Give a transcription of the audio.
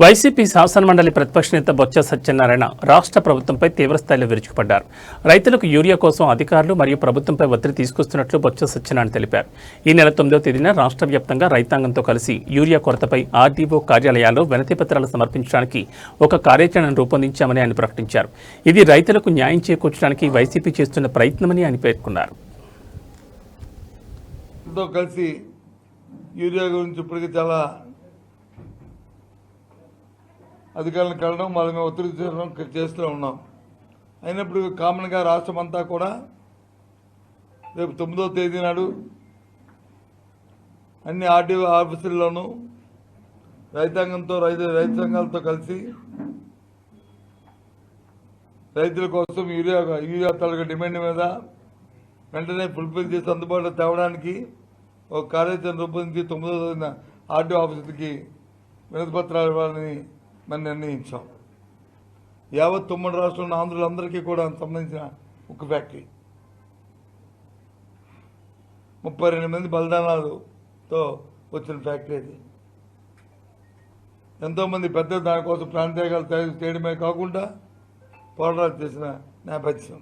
YCP శాసనమండలి ప్రతిపక్ష నేత బొత్స సత్యనారాయణ రాష్ట్ర ప్రభుత్వంపై తీవ్రస్థాయిలో విరుచుకుపడ్డారు. రైతులకు యూరియా కోసం అధికారులు మరియు ప్రభుత్వంపై ఒత్తిడి తీసుకొస్తున్నట్లు బొత్స సత్యనారాయణ తెలిపారు. ఈ నెల తొమ్మిదో తేదీన రాష్ట్ర వ్యాప్తంగా రైతాంగంతో కలిసి యూరియా కొరతపై ఆర్డీఓ కార్యాలయాల్లో వినతి పత్రాలు సమర్పించడానికి ఒక కార్యాచరణను రూపొందించామని ఆయన ప్రకటించారు. ఇది రైతులకు న్యాయం చేకూర్చడానికి వైసీపీ చేస్తున్న ప్రయత్నమని ఆయన పేర్కొన్నారు. కలిసి యూరియా గురించి ఇప్పటికీ చాలా అధికారులను కలడం వాళ్ళ మేము ఒత్తిడి చేయడం చేస్తూ ఉన్నాం. అయినప్పుడు కామన్గా రాష్ట్రం అంతా కూడా రేపు తొమ్మిదో తేదీ నాడు అన్ని ఆర్డీఓ ఆఫీసుల్లోనూ రైతాంగంతో రైతు రైతు సంఘాలతో కలిసి రైతుల కోసం యూరియా యూరియా తాలూకా డిమాండ్ మీద వెంటనే ఫుల్ఫిల్ చేసి అందుబాటులో తేవడానికి ఒక కార్యాచరణ రూపొందించి తొమ్మిదో తేదీన ఆర్డీఓ ఆఫీసులకి వినతి పత్రాలు ఇవ్వాలని మనం నిర్ణయించాం. యావత్ తొమ్మిది రాష్ట్రంలో ఆంధ్రులందరికీ కూడా సంబంధించిన ఒక ఫ్యాక్టరీ. ముప్పై రెండు మంది బలిదానాలతో వచ్చిన ఫ్యాక్టరీ అది. ఎంతోమంది పెద్ద దానికోసం ప్రాంతీయాలు తయారు చేయడమే కాకుండా పోరాటాలు చేసిన నేపథ్యం.